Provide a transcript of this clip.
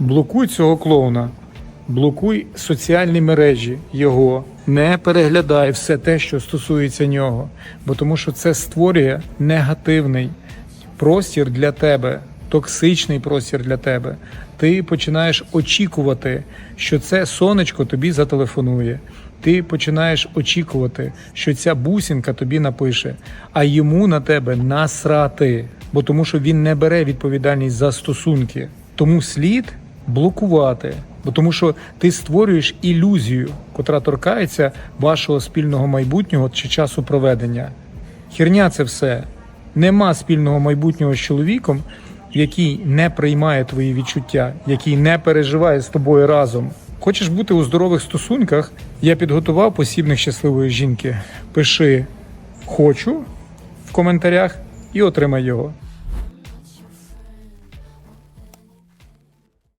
Блокуй цього клоуна, блокуй соціальні мережі його, не переглядай все те, що стосується нього, бо тому що це створює негативний простір для тебе, токсичний простір для тебе. Ти починаєш очікувати, що це сонечко тобі зателефонує. Ти починаєш очікувати, що ця бусинка тобі напише, а йому на тебе насрати, бо тому що він не бере відповідальність за стосунки. Тому слід блокувати, бо тому що ти створюєш ілюзію, котра торкається вашого спільного майбутнього чи часу проведення. Херня це все. Нема спільного майбутнього з чоловіком, який не приймає твої відчуття, який не переживає з тобою разом. Хочеш бути у здорових стосунках? Я підготував посібник щасливої жінки. Пиши хочу в коментарях і отримай його.